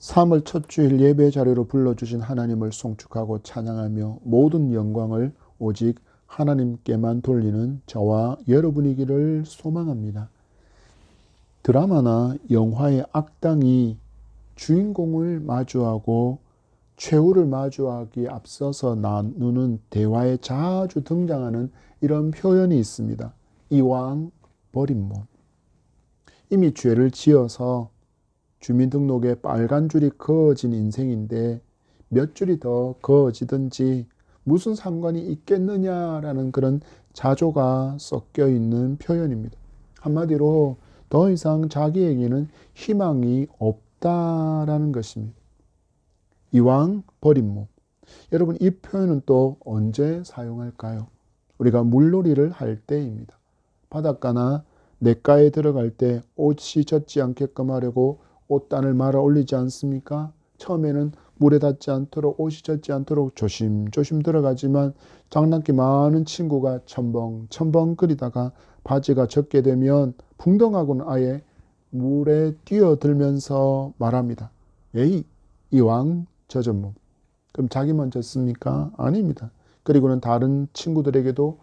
3월 첫 주일 예배 자리로 불러주신 하나님을 송축하고 찬양하며 모든 영광을 오직 하나님께만 돌리는 저와 여러분이기를 소망합니다. 드라마나 영화의 악당이 주인공을 마주하고 최후를 마주하기 앞서서 나누는 대화에 자주 등장하는 이런 표현이 있습니다. 이왕 버린 몸. 이미 죄를 지어서 주민등록에 빨간 줄이 그어진 인생인데 몇 줄이 더 그어지든지 무슨 상관이 있겠느냐라는 그런 자조가 섞여 있는 표현입니다. 한마디로 더 이상 자기에게는 희망이 없다라는 것입니다. 이왕 버린 몸. 여러분 이 표현은 또 언제 사용할까요? 우리가 물놀이를 할 때입니다. 바닷가나 냇가에 들어갈 때 옷이 젖지 않게끔 하려고 옷단을 말아 올리지 않습니까? 처음에는 물에 닿지 않도록 옷이 젖지 않도록 조심조심 들어가지만 장난기 많은 친구가 첨벙첨벙 거리다가 바지가 젖게 되면 풍덩하고는 아예 물에 뛰어들면서 말합니다. 에이 이왕 젖은 몸. 그럼 자기만 젖습니까? 아닙니다. 그리고는 다른 친구들에게도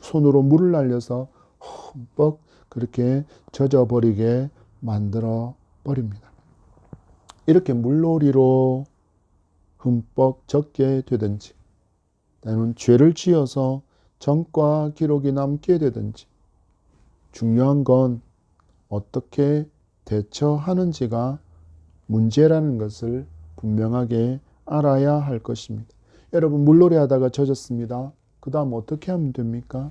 손으로 물을 날려서 흠뻑 그렇게 젖어버리게 만들어 버립니다. 이렇게 물놀이로 흠뻑 젖게 되든지, 또는 죄를 지어서 전과 기록이 남게 되든지, 중요한 건 어떻게 대처하는지가 문제라는 것을 분명하게 알아야 할 것입니다. 여러분, 물놀이 하다가 젖었습니다. 그 다음 어떻게 하면 됩니까?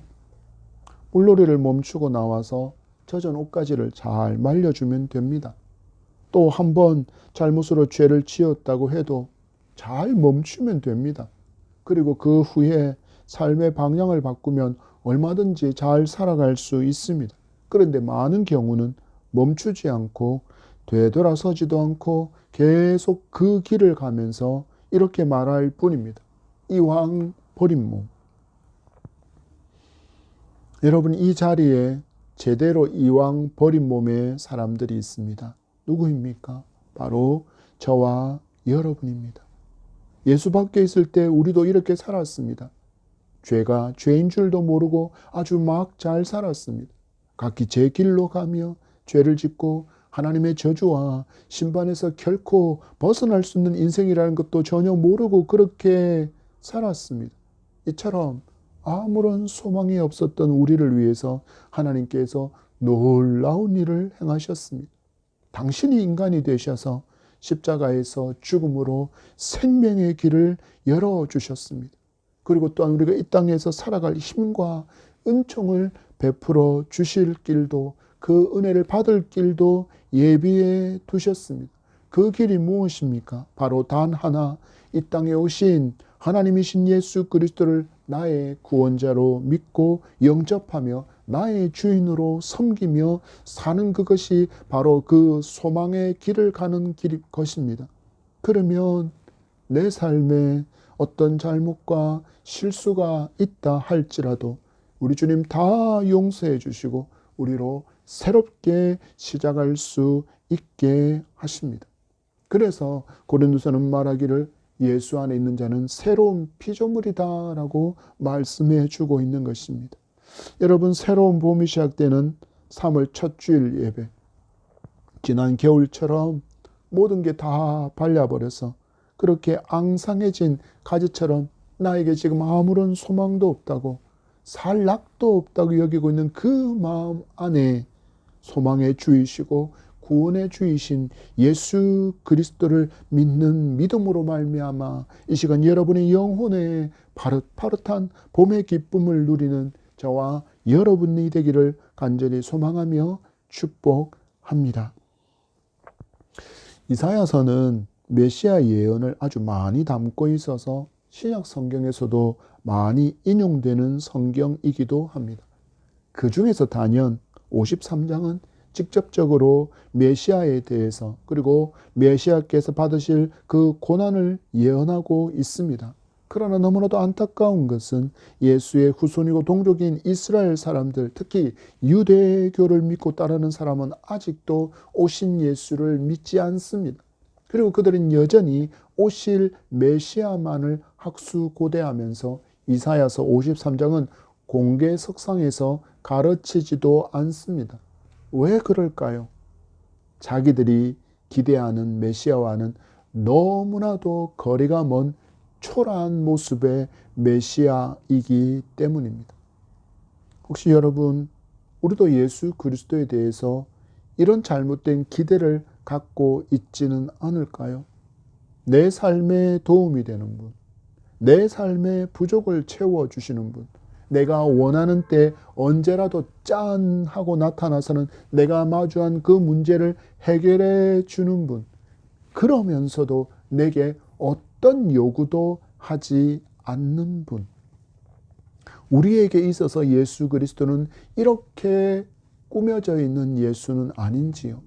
물놀이를 멈추고 나와서 젖은 옷가지를 잘 말려주면 됩니다. 또 한 번 잘못으로 죄를 지었다고 해도 잘 멈추면 됩니다. 그리고 그 후에 삶의 방향을 바꾸면 얼마든지 잘 살아갈 수 있습니다. 그런데 많은 경우는 멈추지 않고 되돌아서지도 않고 계속 그 길을 가면서 이렇게 말할 뿐입니다. 이왕 버린 몸. 여러분 이 자리에 제대로 이왕 버린 몸의 사람들이 있습니다. 누구입니까? 바로 저와 여러분입니다. 예수 밖에 있을 때 우리도 이렇게 살았습니다. 죄가 죄인 줄도 모르고 아주 막 잘 살았습니다. 각기 제 길로 가며 죄를 짓고 하나님의 저주와 심판에서 결코 벗어날 수 있는 인생이라는 것도 전혀 모르고 그렇게 살았습니다. 이처럼 아무런 소망이 없었던 우리를 위해서 하나님께서 놀라운 일을 행하셨습니다. 당신이 인간이 되셔서 십자가에서 죽음으로 생명의 길을 열어주셨습니다. 그리고 또한 우리가 이 땅에서 살아갈 힘과 은총을 베풀어 주실 길도 그 은혜를 받을 길도 예비해 두셨습니다. 그 길이 무엇입니까? 바로 단 하나 이 땅에 오신 하나님이신 예수 그리스도를 나의 구원자로 믿고 영접하며 나의 주인으로 섬기며 사는 그것이 바로 그 소망의 길을 가는 길 것입니다. 그러면 내 삶에 어떤 잘못과 실수가 있다 할지라도 우리 주님 다 용서해 주시고 우리로 새롭게 시작할 수 있게 하십니다. 그래서 고린도서는 말하기를 예수 안에 있는 자는 새로운 피조물이다라고 말씀해 주고 있는 것입니다. 여러분 새로운 봄이 시작되는 3월 첫 주일 예배. 지난 겨울처럼 모든 게 다 발려버려서 그렇게 앙상해진 가지처럼 나에게 지금 아무런 소망도 없다고 살 낙도 없다고 여기고 있는 그 마음 안에 소망의 주이시고 구원의 주이신 예수 그리스도를 믿는 믿음으로 말미암아 이 시간 여러분의 영혼에 파릇파릇한 봄의 기쁨을 누리는 저와 여러분이 되기를 간절히 소망하며 축복합니다. 이사야서는 메시아 예언을 아주 많이 담고 있어서 신약 성경에서도 많이 인용되는 성경이기도 합니다. 그 중에서 단연 53장은 직접적으로 메시아에 대해서 그리고 메시아께서 받으실 그 고난을 예언하고 있습니다. 그러나 너무나도 안타까운 것은 예수의 후손이고 동족인 이스라엘 사람들, 특히 유대교를 믿고 따르는 사람은 아직도 오신 예수를 믿지 않습니다. 그리고 그들은 여전히 오실 메시아만을 학수고대하면서 이사야서 53장은 공개 석상에서 가르치지도 않습니다. 왜 그럴까요? 자기들이 기대하는 메시아와는 너무나도 거리가 먼 초라한 모습의 메시아이기 때문입니다. 혹시 여러분, 우리도 예수 그리스도에 대해서 이런 잘못된 기대를 갖고 있지는 않을까요? 내 삶에 도움이 되는 분, 내 삶의 부족을 채워주시는 분, 내가 원하는 때 언제라도 짠 하고 나타나서는 내가 마주한 그 문제를 해결해 주는 분, 그러면서도 내게 어떤 요구도 하지 않는 분. 우리에게 있어서 예수 그리스도는 이렇게 꾸며져 있는 예수는 아닌지요.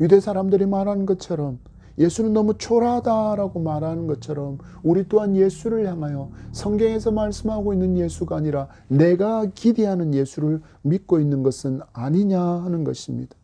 유대 사람들이 말하는 것처럼 예수는 너무 초라하다라고 말하는 것처럼 우리 또한 예수를 향하여 성경에서 말씀하고 있는 예수가 아니라 내가 기대하는 예수를 믿고 있는 것은 아니냐 하는 것입니다.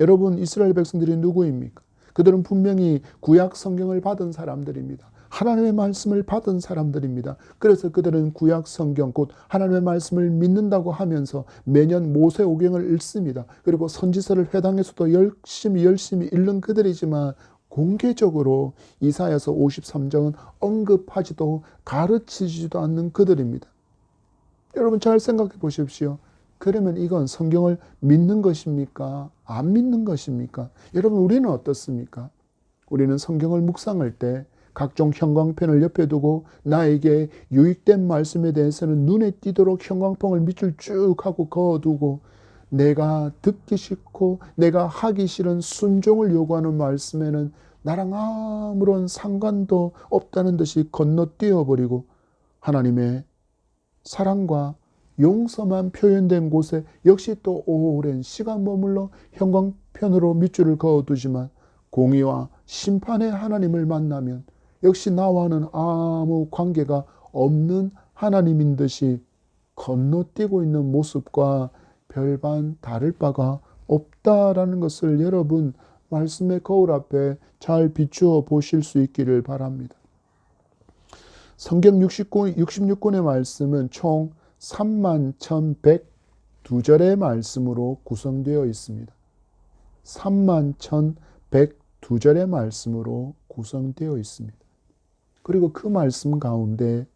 여러분, 이스라엘 백성들이 누구입니까? 그들은 분명히 구약 성경을 받은 사람들입니다. 하나님의 말씀을 받은 사람들입니다. 그래서 그들은 구약 성경 곧 하나님의 말씀을 믿는다고 하면서 매년 모세 오경을 읽습니다. 그리고 선지서를 회당에서도 열심히 열심히 읽는 그들이지만 공개적으로 이사야서 53장은 언급하지도 가르치지도 않는 그들입니다. 여러분 잘 생각해 보십시오. 그러면 이건 성경을 믿는 것입니까? 안 믿는 것입니까? 여러분 우리는 어떻습니까? 우리는 성경을 묵상할 때 각종 형광펜을 옆에 두고 나에게 유익된 말씀에 대해서는 눈에 띄도록 형광펜을 밑줄 쭉 하고 그어두고 내가 듣기 싫고 내가 하기 싫은 순종을 요구하는 말씀에는 나랑 아무런 상관도 없다는 듯이 건너뛰어 버리고 하나님의 사랑과 용서만 표현된 곳에 역시 또 오랜 시간 머물러 형광펜으로 밑줄을 그어두지만 공의와 심판의 하나님을 만나면 역시 나와는 아무 관계가 없는 하나님인 듯이 건너뛰고 있는 모습과 별반 다를 바가 없다라는 것을 여러분 말씀의 거울 앞에 잘 비추어 보실 수 있기를 바랍니다. 성경 69, 66권의 말씀은 총 3만 1102절의 말씀으로 구성되어 있습니다. 3만 1102절의 말씀으로 구성되어 있습니다. 그리고 그 말씀 가운데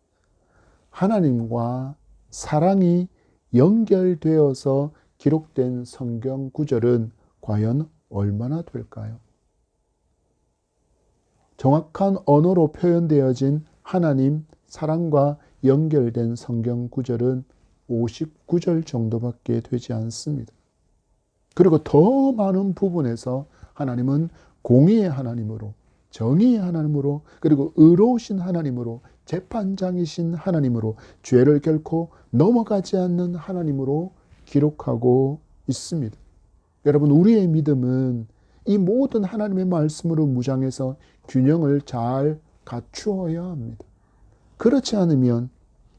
하나님과 사랑이 연결되어서 기록된 성경 구절은 과연 얼마나 될까요? 정확한 언어로 표현되어진 하나님 사랑과 연결된 성경 구절은 59절 정도밖에 되지 않습니다. 그리고 더 많은 부분에서 하나님은 공의의 하나님으로 정의의 하나님으로 그리고 의로우신 하나님으로 재판장이신 하나님으로 죄를 결코 넘어가지 않는 하나님으로 기록하고 있습니다. 여러분 우리의 믿음은 이 모든 하나님의 말씀으로 무장해서 균형을 잘 갖추어야 합니다. 그렇지 않으면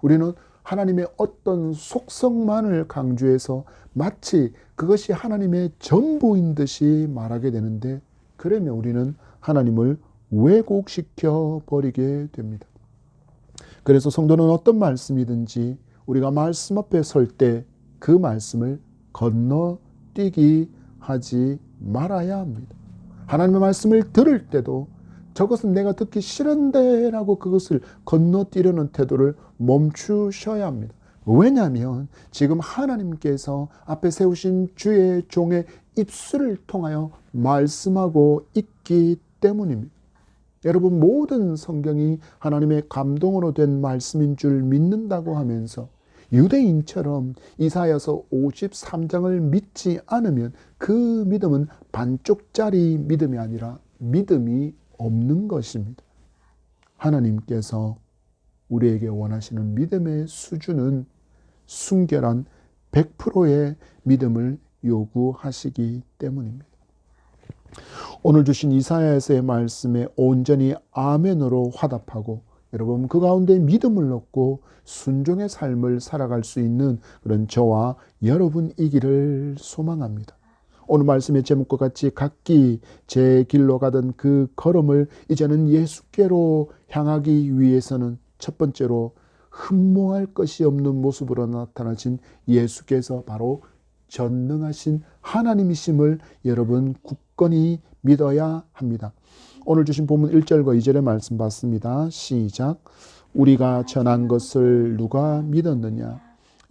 우리는 하나님의 어떤 속성만을 강조해서 마치 그것이 하나님의 전부인 듯이 말하게 되는데 그러면 우리는 하나님을 왜곡시켜 버리게 됩니다. 그래서 성도는 어떤 말씀이든지 우리가 말씀 앞에 설 때 그 말씀을 건너뛰기 하지 말아야 합니다. 하나님의 말씀을 들을 때도 저것은 내가 듣기 싫은데 라고 그것을 건너뛰려는 태도를 멈추셔야 합니다. 왜냐하면 지금 하나님께서 앞에 세우신 주의 종의 입술을 통하여 말씀하고 있기 때문입니다. 여러분 모든 성경이 하나님의 감동으로 된 말씀인 줄 믿는다고 하면서 유대인처럼 이사야서 53장을 믿지 않으면 그 믿음은 반쪽짜리 믿음이 아니라 믿음이 없는 것입니다. 하나님께서 우리에게 원하시는 믿음의 수준은 순결한 100%의 믿음을 요구하시기 때문입니다. 오늘 주신 이사야에서의 말씀에 온전히 아멘으로 화답하고 여러분 그 가운데 믿음을 얻고 순종의 삶을 살아갈 수 있는 그런 저와 여러분이기를 소망합니다. 오늘 말씀의 제목과 같이 각기 제 길로 가던 그 걸음을 이제는 예수께로 향하기 위해서는 첫 번째로 흠모할 것이 없는 모습으로 나타나신 예수께서 바로 전능하신 하나님이심을 여러분 굳건히 믿어야 합니다. 오늘 주신 본문 1절과 2절의 말씀 봤습니다. 시작. 우리가 전한 것을 누가 믿었느냐?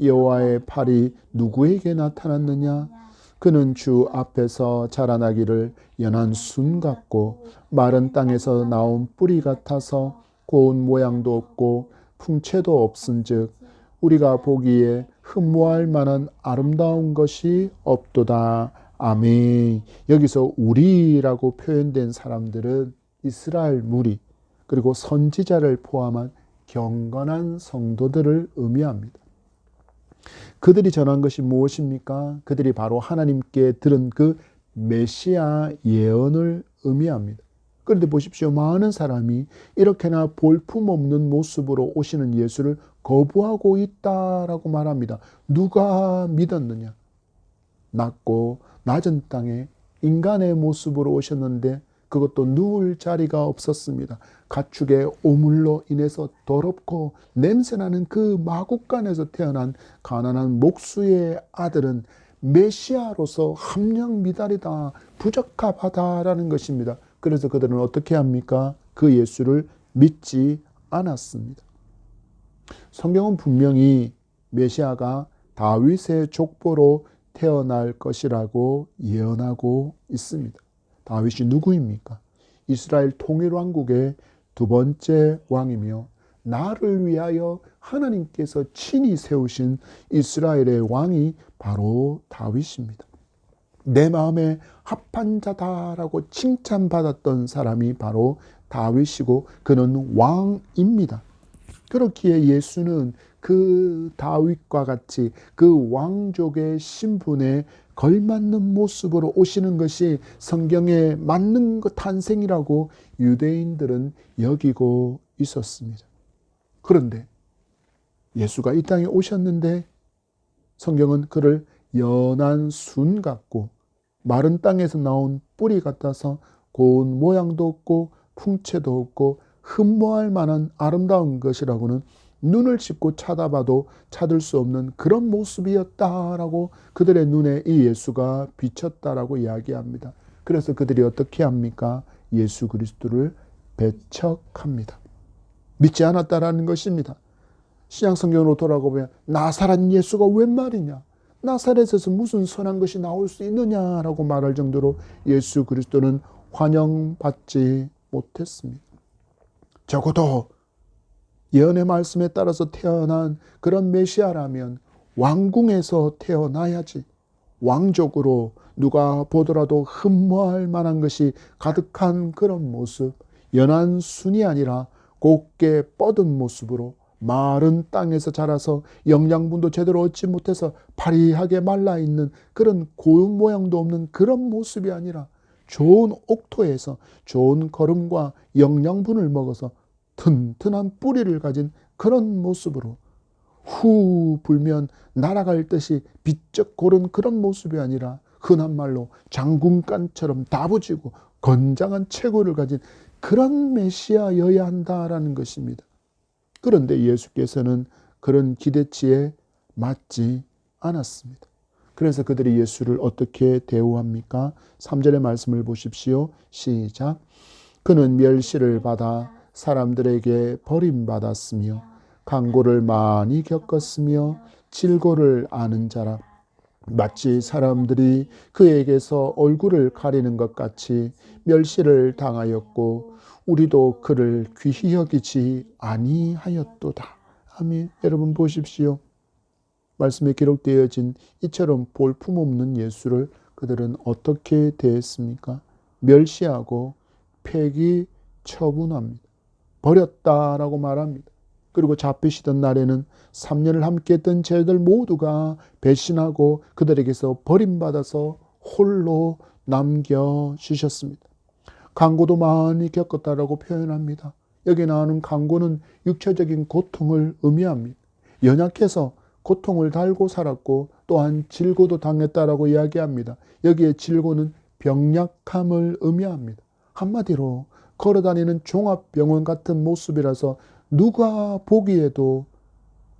여호와의 팔이 누구에게 나타났느냐? 그는 주 앞에서 자라나기를 연한 순 같고 마른 땅에서 나온 뿌리 같아서 고운 모양도 없고 풍채도 없은즉 우리가 보기에 흠모할 만한 아름다운 것이 없도다. 아멘. 여기서 우리라고 표현된 사람들은 이스라엘 무리 그리고 선지자를 포함한 경건한 성도들을 의미합니다. 그들이 전한 것이 무엇입니까? 그들이 바로 하나님께 들은 그 메시아 예언을 의미합니다. 그런데 보십시오. 많은 사람이 이렇게나 볼품없는 모습으로 오시는 예수를 거부하고 있다라고 말합니다. 누가 믿었느냐? 낮고 낮은 땅에 인간의 모습으로 오셨는데 그것도 누울 자리가 없었습니다. 가축의 오물로 인해서 더럽고 냄새나는 그 마국간에서 태어난 가난한 목수의 아들은 메시아로서 함량 미달이다, 부적합하다라는 것입니다. 그래서 그들은 어떻게 합니까? 그 예수를 믿지 않았습니다. 성경은 분명히 메시아가 다윗의 족보로 태어날 것이라고 예언하고 있습니다. 다윗이 누구입니까? 이스라엘 통일왕국의 두 번째 왕이며 나를 위하여 하나님께서 친히 세우신 이스라엘의 왕이 바로 다윗입니다. 내 마음에 합한 자다라고 칭찬받았던 사람이 바로 다윗이고 그는 왕입니다. 그렇기에 예수는 그 다윗과 같이 그 왕족의 신분에 걸맞는 모습으로 오시는 것이 성경에 맞는 것 탄생이라고 유대인들은 여기고 있었습니다. 그런데 예수가 이 땅에 오셨는데 성경은 그를 연한 순 같고 마른 땅에서 나온 뿌리 같아서 고운 모양도 없고 풍채도 없고 흠모할 만한 아름다운 것이라고는 눈을 씻고 쳐다봐도 찾을 수 없는 그런 모습이었다라고 그들의 눈에 이 예수가 비쳤다라고 이야기합니다. 그래서 그들이 어떻게 합니까? 예수 그리스도를 배척합니다. 믿지 않았다라는 것입니다. 신약 성경으로 돌아보면 나사렛 예수가 웬 말이냐? 나사렛에서 무슨 선한 것이 나올 수 있느냐라고 말할 정도로 예수 그리스도는 환영받지 못했습니다. 적어도 예언의 말씀에 따라서 태어난 그런 메시아라면 왕궁에서 태어나야지. 왕족으로 누가 보더라도 흠모할 만한 것이 가득한 그런 모습, 연한 순이 아니라 곱게 뻗은 모습으로 마른 땅에서 자라서 영양분도 제대로 얻지 못해서 파리하게 말라 있는 그런 고운 모양도 없는 그런 모습이 아니라 좋은 옥토에서 좋은 걸음과 영양분을 먹어서 튼튼한 뿌리를 가진 그런 모습으로 후 불면 날아갈 듯이 비쩍 고른 그런 모습이 아니라 흔한 말로 장군간처럼 다부지고 건장한 체구를 가진 그런 메시아여야 한다라는 것입니다. 그런데 예수께서는 그런 기대치에 맞지 않았습니다. 그래서 그들이 예수를 어떻게 대우합니까? 3절의 말씀을 보십시오. 시작. 그는 멸시를 받아 사람들에게 버림받았으며 강고를 많이 겪었으며 질고를 아는 자라 마치 사람들이 그에게서 얼굴을 가리는 것 같이 멸시를 당하였고 우리도 그를 귀히 여기지 아니하였도다. 아멘. 여러분 보십시오. 말씀에 기록되어진 이처럼 볼품없는 예수를 그들은 어떻게 대했습니까? 멸시하고 폐기 처분합니다. 버렸다라고 말합니다. 그리고 잡히시던 날에는 3년을 함께했던 저희들 모두가 배신하고 그들에게서 버림받아서 홀로 남겨주셨습니다. 강고도 많이 겪었다라고 표현합니다. 여기 나오는 강고는 육체적인 고통을 의미합니다. 연약해서 고통을 달고 살았고 또한 질고도 당했다라고 이야기합니다. 여기에 질고는 병약함을 의미합니다. 한마디로 걸어다니는 종합병원 같은 모습이라서 누가 보기에도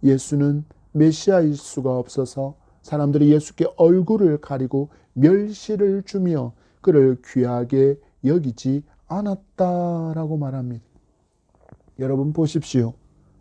예수는 메시아일 수가 없어서 사람들이 예수께 얼굴을 가리고 멸시를 주며 그를 귀하게 여기지 않았다라고 말합니다. 여러분 보십시오.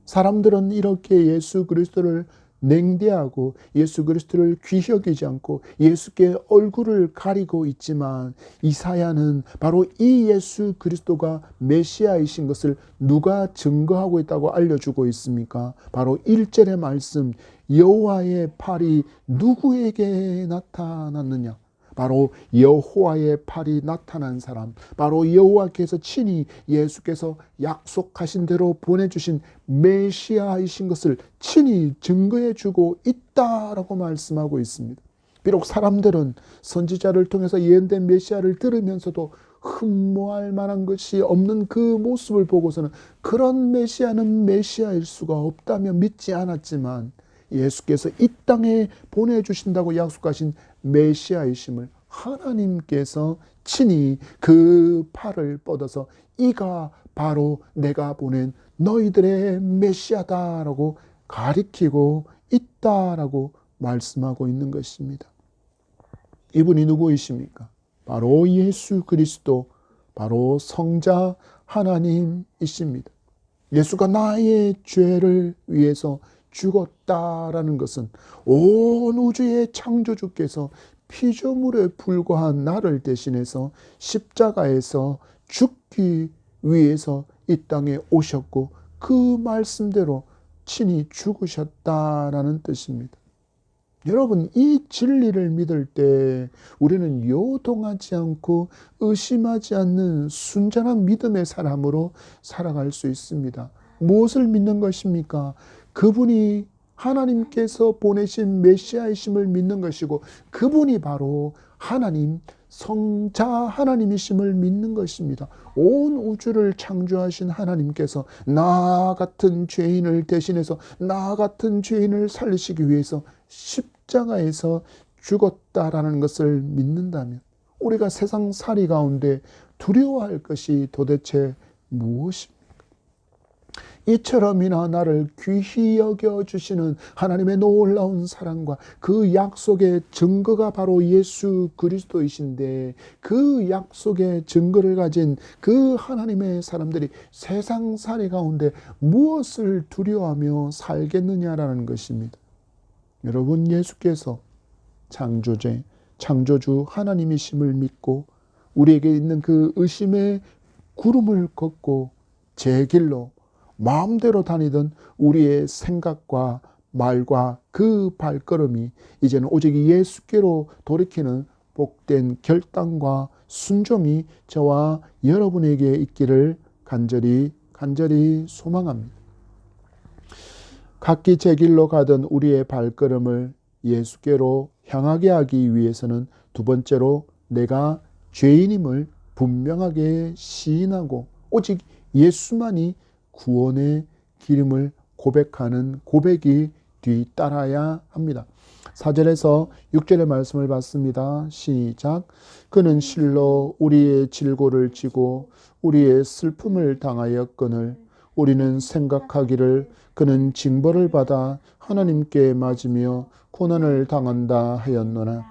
사람들은 이렇게 예수 그리스도를 냉대하고 예수 그리스도를 귀여기지 않고 예수께 얼굴을 가리고 있지만 이사야는 바로 이 예수 그리스도가 메시아이신 것을 누가 증거하고 있다고 알려주고 있습니까? 바로 1절의 말씀 여호와의 팔이 누구에게 나타났느냐? 바로 여호와의 팔이 나타난 사람, 바로 여호와께서 친히 예수께서 약속하신 대로 보내주신 메시아이신 것을 친히 증거해 주고 있다라고 말씀하고 있습니다. 비록 사람들은 선지자를 통해서 예언된 메시아를 들으면서도 흠모할 만한 것이 없는 그 모습을 보고서는 그런 메시아는 메시아일 수가 없다며 믿지 않았지만 예수께서 이 땅에 보내주신다고 약속하신 메시아이심을 하나님께서 친히 그 팔을 뻗어서 이가 바로 내가 보낸 너희들의 메시아다라고 가리키고 있다라고 말씀하고 있는 것입니다. 이분이 누구이십니까? 바로 예수 그리스도, 바로 성자 하나님이십니다. 예수가 나의 죄를 위해서 죽었다라는 것은 온 우주의 창조주께서 피조물에 불과한 나를 대신해서 십자가에서 죽기 위해서 이 땅에 오셨고 그 말씀대로 친히 죽으셨다라는 뜻입니다. 여러분, 이 진리를 믿을 때 우리는 요동하지 않고 의심하지 않는 순전한 믿음의 사람으로 살아갈 수 있습니다. 무엇을 믿는 것입니까? 그분이 하나님께서 보내신 메시아이심을 믿는 것이고 그분이 바로 하나님 성자 하나님이심을 믿는 것입니다. 온 우주를 창조하신 하나님께서 나 같은 죄인을 대신해서 나 같은 죄인을 살리시기 위해서 십자가에서 죽었다라는 것을 믿는다면 우리가 세상 살이 가운데 두려워할 것이 도대체 무엇입니까? 이처럼이나 나를 귀히 여겨 주시는 하나님의 놀라운 사랑과 그 약속의 증거가 바로 예수 그리스도이신데 그 약속의 증거를 가진 그 하나님의 사람들이 세상 살이 가운데 무엇을 두려워하며 살겠느냐라는 것입니다. 여러분 예수께서 창조제 창조주 하나님이심을 믿고 우리에게 있는 그 의심의 구름을 걷고 제 길로 마음대로 다니던 우리의 생각과 말과 그 발걸음이 이제는 오직 예수께로 돌이키는 복된 결단과 순종이 저와 여러분에게 있기를 간절히 간절히 소망합니다. 각기 제 길로 가던 우리의 발걸음을 예수께로 향하게 하기 위해서는 두 번째로 내가 죄인임을 분명하게 시인하고 오직 예수만이 구원의 기름을 고백하는 고백이 뒤따라야 합니다. 4절에서 6절의 말씀을 봤습니다. 시작. 그는 실로 우리의 질고를 지고 우리의 슬픔을 당하였거늘 우리는 생각하기를 그는 징벌을 받아 하나님께 맞으며 고난을 당한다 하였노나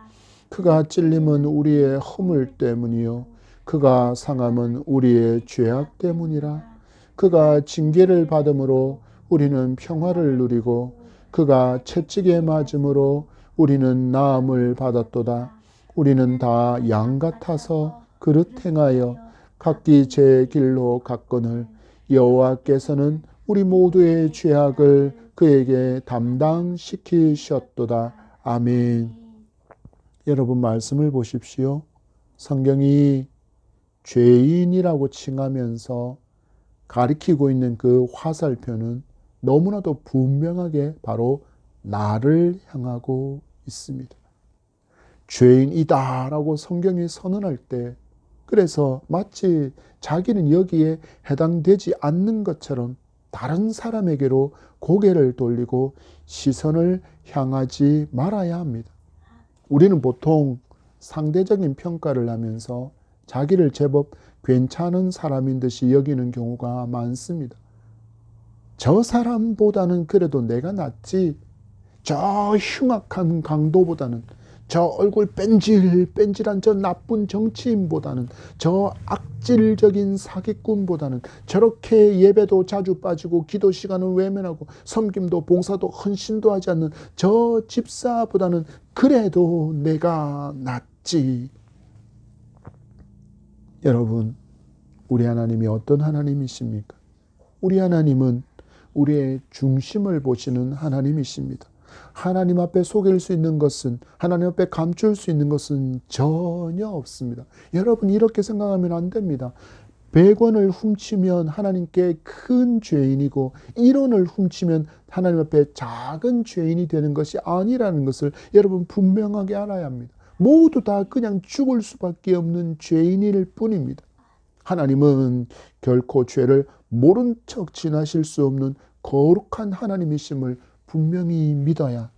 그가 찔림은 우리의 허물 때문이요 그가 상함은 우리의 죄악 때문이라 그가 징계를 받음으로 우리는 평화를 누리고 그가 채찍에 맞음으로 우리는 나음을 받았도다. 우리는 다 양 같아서 그릇 행하여 각기 제 길로 갔거늘 여호와께서는 우리 모두의 죄악을 그에게 담당시키셨도다. 아멘. 여러분 말씀을 보십시오. 성경이 죄인이라고 칭하면서 가리키고 있는 그 화살표는 너무나도 분명하게 바로 나를 향하고 있습니다. 죄인이다라고 성경이 선언할 때 그래서 마치 자기는 여기에 해당되지 않는 것처럼 다른 사람에게로 고개를 돌리고 시선을 향하지 말아야 합니다. 우리는 보통 상대적인 평가를 하면서 자기를 제법 괜찮은 사람인 듯이 여기는 경우가 많습니다. 저 사람보다는 그래도 내가 낫지. 저 흉악한 강도보다는 저 얼굴 뺀질 뺀질한 저 나쁜 정치인보다는 저 악질적인 사기꾼보다는 저렇게 예배도 자주 빠지고 기도 시간을 외면하고 섬김도 봉사도 헌신도 하지 않는 저 집사보다는 그래도 내가 낫지. 여러분, 우리 하나님이 어떤 하나님이십니까? 우리 하나님은 우리의 중심을 보시는 하나님이십니다. 하나님 앞에 속일 수 있는 것은 하나님 앞에 감출 수 있는 것은 전혀 없습니다. 여러분 이렇게 생각하면 안 됩니다. 100원을 훔치면 하나님께 큰 죄인이고 1원을 훔치면 하나님 앞에 작은 죄인이 되는 것이 아니라는 것을 여러분 분명하게 알아야 합니다. 모두 다 그냥 죽을 수밖에 없는 죄인일 뿐입니다. 하나님은 결코 죄를 모른 척 지나실 수 없는 거룩한 하나님이심을 분명히 믿어야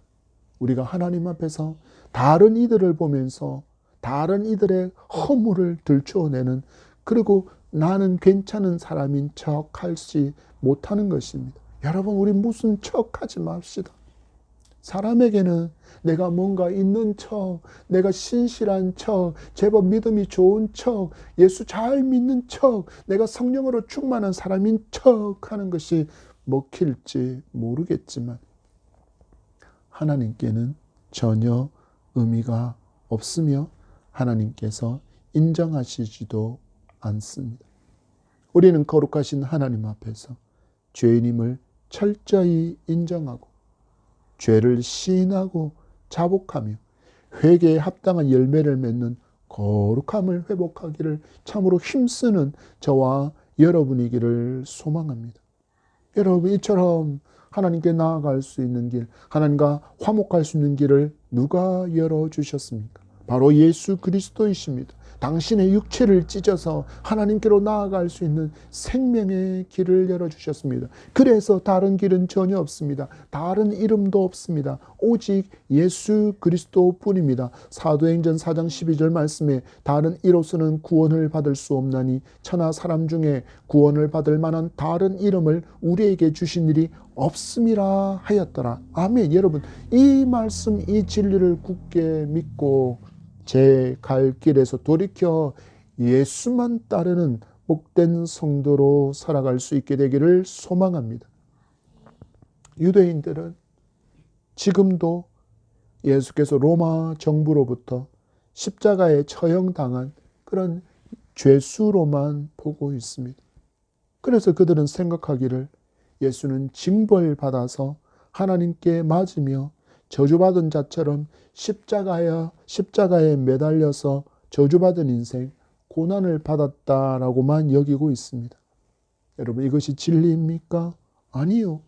우리가 하나님 앞에서 다른 이들을 보면서 다른 이들의 허물을 들추어내는 그리고 나는 괜찮은 사람인 척 할지 못하는 것입니다. 여러분, 우리 무슨 척 하지 맙시다. 사람에게는 내가 뭔가 있는 척, 내가 신실한 척, 제법 믿음이 좋은 척, 예수 잘 믿는 척, 내가 성령으로 충만한 사람인 척 하는 것이 먹힐지 모르겠지만 하나님께는 전혀 의미가 없으며 하나님께서 인정하시지도 않습니다. 우리는 거룩하신 하나님 앞에서 죄인임을 철저히 인정하고 죄를 시인하고 자복하며 회개에 합당한 열매를 맺는 거룩함을 회복하기를 참으로 힘쓰는 저와 여러분이기를 소망합니다. 여러분 이처럼 하나님께 나아갈 수 있는 길, 하나님과 화목할 수 있는 길을 누가 열어 주셨습니까? 바로 예수 그리스도이십니다. 당신의 육체를 찢어서 하나님께로 나아갈 수 있는 생명의 길을 열어주셨습니다. 그래서 다른 길은 전혀 없습니다. 다른 이름도 없습니다. 오직 예수 그리스도 뿐입니다. 사도행전 4장 12절 말씀에 다른 이로서는 구원을 받을 수 없나니 천하 사람 중에 구원을 받을 만한 다른 이름을 우리에게 주신 일이 없음이라 하였더라. 아멘. 여러분, 이 말씀, 이 진리를 굳게 믿고 제 갈 길에서 돌이켜 예수만 따르는 복된 성도로 살아갈 수 있게 되기를 소망합니다. 유대인들은 지금도 예수께서 로마 정부로부터 십자가에 처형당한 그런 죄수로만 보고 있습니다. 그래서 그들은 생각하기를 예수는 징벌받아서 하나님께 맞으며 저주받은 자처럼 십자가에, 십자가에 매달려서 저주받은 인생, 고난을 받았다라고만 여기고 있습니다. 여러분, 이것이 진리입니까? 아니요.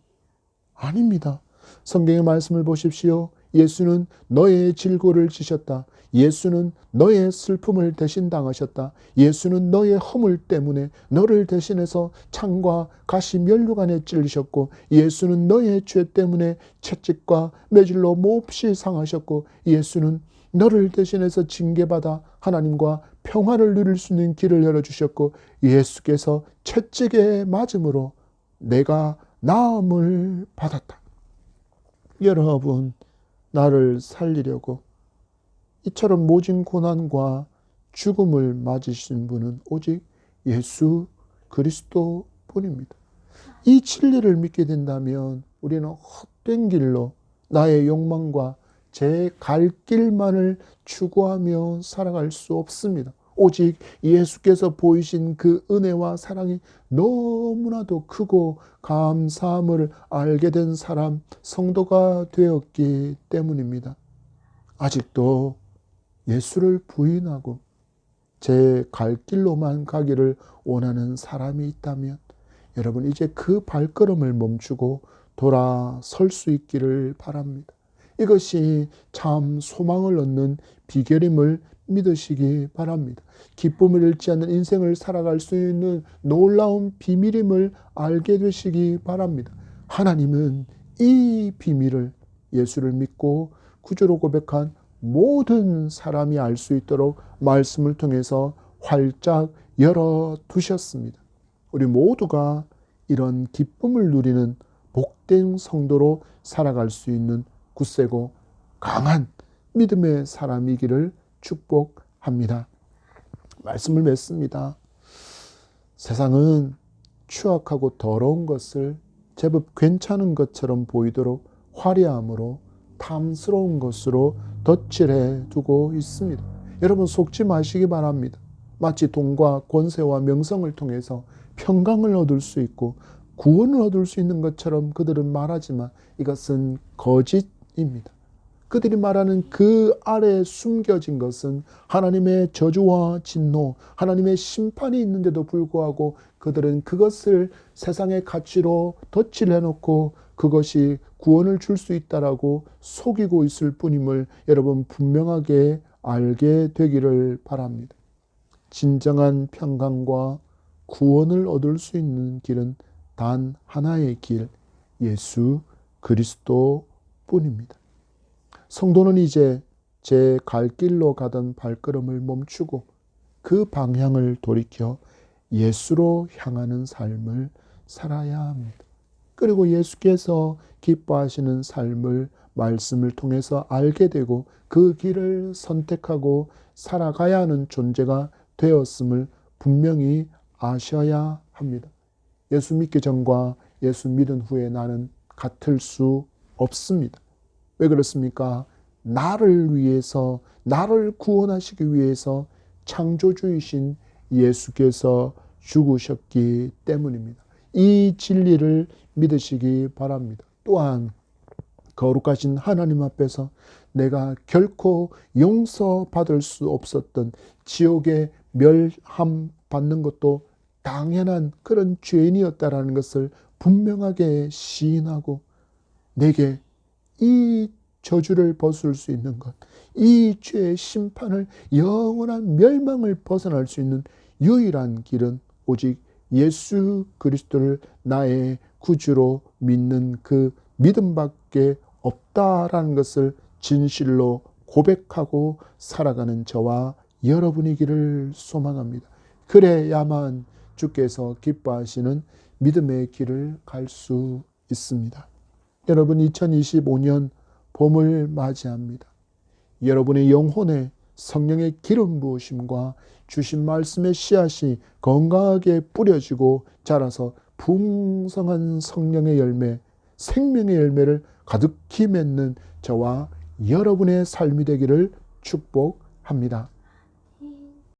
아닙니다. 성경의 말씀을 보십시오. 예수는 너의 질고를 지셨다. 예수는 너의 슬픔을 대신 당하셨다. 예수는 너의 허물 때문에 너를 대신해서 창과 가시 멸류관에 찔리셨고 예수는 너의 죄 때문에 채찍과 매질로 몹시 상하셨고 예수는 너를 대신해서 징계받아 하나님과 평화를 누릴 수 있는 길을 열어주셨고 예수께서 채찍에 맞음으로 내가 나음을 받았다. 여러분, 나를 살리려고 이처럼 모진 고난과 죽음을 맞으신 분은 오직 예수 그리스도 뿐입니다. 이 진리를 믿게 된다면 우리는 헛된 길로 나의 욕망과 제 갈 길만을 추구하며 살아갈 수 없습니다. 오직 예수께서 보이신 그 은혜와 사랑이 너무나도 크고 감사함을 알게 된 사람, 성도가 되었기 때문입니다. 아직도 예수를 부인하고 제 갈 길로만 가기를 원하는 사람이 있다면 여러분 이제 그 발걸음을 멈추고 돌아설 수 있기를 바랍니다. 이것이 참 소망을 얻는 비결임을 믿으시기 바랍니다. 기쁨을 잃지 않는 인생을 살아갈 수 있는 놀라운 비밀임을 알게 되시기 바랍니다. 하나님은 이 비밀을 예수를 믿고 구주로 고백한 모든 사람이 알 수 있도록 말씀을 통해서 활짝 열어 두셨습니다. 우리 모두가 이런 기쁨을 누리는 복된 성도로 살아갈 수 있는 굳세고 강한 믿음의 사람이기를 축복합니다. 말씀을 맺습니다. 세상은 추악하고 더러운 것을 제법 괜찮은 것처럼 보이도록 화려함으로 탐스러운 것으로 덧칠해 두고 있습니다. 여러분 속지 마시기 바랍니다. 마치 돈과 권세와 명성을 통해서 평강을 얻을 수 있고 구원을 얻을 수 있는 것처럼 그들은 말하지만 이것은 거짓입니다. 그들이 말하는 그 아래에 숨겨진 것은 하나님의 저주와 진노, 하나님의 심판이 있는데도 불구하고 그들은 그것을 세상의 가치로 덧칠해 놓고 그것이 구원을 줄 수 있다라고 속이고 있을 뿐임을 여러분 분명하게 알게 되기를 바랍니다. 진정한 평강과 구원을 얻을 수 있는 길은 단 하나의 길, 예수 그리스도 뿐입니다. 성도는 이제 제 갈 길로 가던 발걸음을 멈추고 그 방향을 돌이켜 예수로 향하는 삶을 살아야 합니다. 그리고 예수께서 기뻐하시는 삶을 말씀을 통해서 알게 되고 그 길을 선택하고 살아가야 하는 존재가 되었음을 분명히 아셔야 합니다. 예수 믿기 전과 예수 믿은 후에 나는 같을 수 없습니다. 왜 그렇습니까? 나를 위해서, 나를 구원하시기 위해서 창조주이신 예수께서 죽으셨기 때문입니다. 이 진리를 믿으시기 바랍니다. 또한 거룩하신 하나님 앞에서 내가 결코 용서받을 수 없었던 지옥의 멸함 받는 것도 당연한 그런 죄인이었다라는 것을 분명하게 시인하고 내게 이 저주를 벗을 수 있는 것, 이 죄의 심판을 영원한 멸망을 벗어날 수 있는 유일한 길은 오직 예수 그리스도를 나의 구주로 믿는 그 믿음밖에 없다라는 것을 진실로 고백하고 살아가는 저와 여러분이기를 소망합니다. 그래야만 주께서 기뻐하시는 믿음의 길을 갈 수 있습니다. 여러분 2025년 봄을 맞이합니다. 여러분의 영혼에 성령의 기름 부으심과 주신 말씀의 씨앗이 건강하게 뿌려지고 자라서 풍성한 성령의 열매, 생명의 열매를 가득히 맺는 저와 여러분의 삶이 되기를 축복합니다.